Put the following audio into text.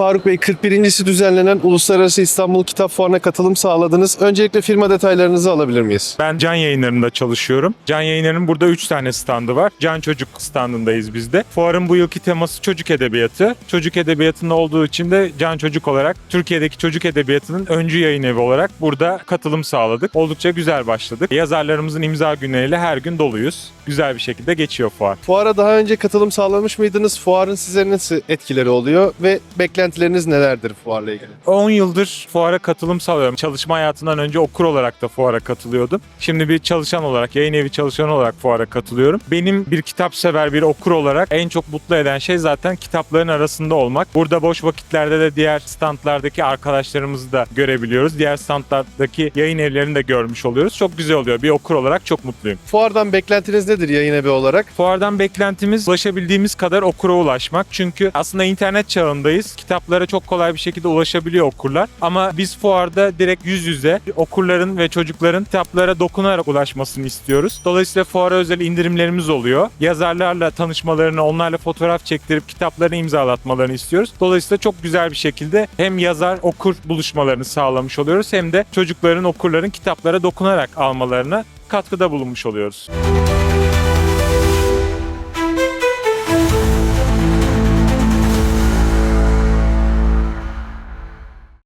Faruk Bey 41.si düzenlenen Uluslararası İstanbul Kitap Fuarı'na katılım sağladınız. Öncelikle firma detaylarınızı alabilir miyiz? Ben Can Yayınları'nda çalışıyorum. Can Yayınları'nın burada 3 tane standı var. Can Çocuk standındayız biz de. Fuarın bu yılki teması çocuk edebiyatı. Çocuk edebiyatında olduğu için de Can Çocuk olarak Türkiye'deki çocuk edebiyatının öncü yayın evi olarak burada katılım sağladık. Oldukça güzel başladık. Yazarlarımızın imza günleriyle her gün doluyuz. Güzel bir şekilde geçiyor fuar. Fuara daha önce katılım sağlamış mıydınız? Fuarın size nasıl etkileri oluyor ve beklentileriniz nelerdir fuarla ilgili? 10 yıldır fuara katılım sağlıyorum. Çalışma hayatından önce okur olarak da fuara katılıyordum. Şimdi bir çalışan olarak, yayın evi çalışanı olarak fuara katılıyorum. Benim bir kitap sever bir okur olarak en çok mutlu eden şey zaten kitapların arasında olmak. Burada boş vakitlerde de diğer standlardaki arkadaşlarımızı da görebiliyoruz. Diğer standlardaki yayın evlerini de görmüş oluyoruz. Çok güzel oluyor. Bir okur olarak çok mutluyum. Fuardan beklentiniz nedir yayın evi olarak? Fuardan beklentimiz ulaşabildiğimiz kadar okura ulaşmak. Çünkü aslında internet çağındayız. Kitaplara çok kolay bir şekilde ulaşabiliyor okurlar. Ama biz fuarda direkt yüz yüze okurların ve çocukların kitaplara dokunarak ulaşmasını istiyoruz. Dolayısıyla fuara özel indirimlerimiz oluyor. Yazarlarla tanışmalarını, onlarla fotoğraf çektirip kitaplarını imzalatmalarını istiyoruz. Dolayısıyla çok güzel bir şekilde hem yazar okur buluşmalarını sağlamış oluyoruz hem de çocukların, okurların kitaplara dokunarak almalarına katkıda bulunmuş oluyoruz.